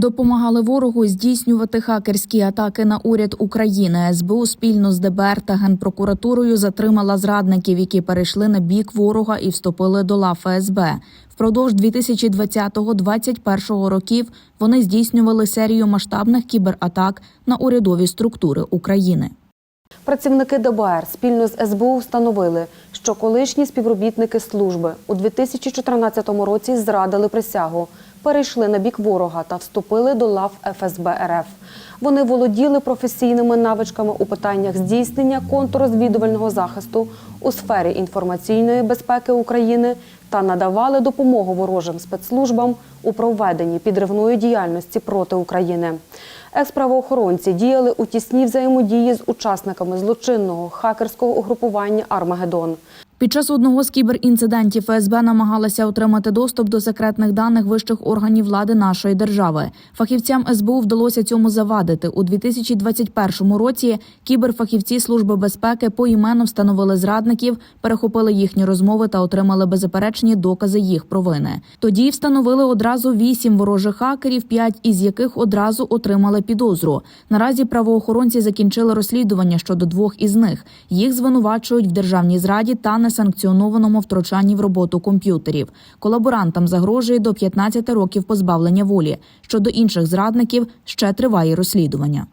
Допомагали ворогу здійснювати хакерські атаки на уряд України. СБУ спільно з ДБР та генпрокуратурою затримала зрадників, які перейшли на бік ворога і вступили до лав ФСБ. Впродовж 2020-2021 років вони здійснювали серію масштабних кібератак на урядові структури України. Працівники ДБР спільно з СБУ встановили, що колишні співробітники служби у 2014 році зрадили присягу, перейшли на бік ворога та вступили до лав ФСБ РФ. Вони володіли професійними навичками у питаннях здійснення контррозвідувального захисту у сфері інформаційної безпеки України та надавали допомогу ворожим спецслужбам у проведенні підривної діяльності проти України. Екс-правоохоронці діяли у тісній взаємодії з учасниками злочинного хакерського угрупування Армагеддон. Під час одного з кіберінцидентів ФСБ намагалася отримати доступ до секретних даних вищих органів влади нашої держави. Фахівцям СБУ вдалося цьому завадити. У 2021 році кіберфахівці Служби безпеки поіменно встановили зрадників, перехопили їхні розмови та отримали беззаперечні докази їх провини. Тоді встановили одразу вісім ворожих хакерів, п'ять із яких одразу отримали підозру. Наразі правоохоронці закінчили розслідування щодо двох із них. Їх звинувачують в державній зраді та несанкціонованому втручанні в роботу комп'ютерів. Колаборантам загрожує до 15 років позбавлення волі. Щодо інших зрадників ще триває розслідування.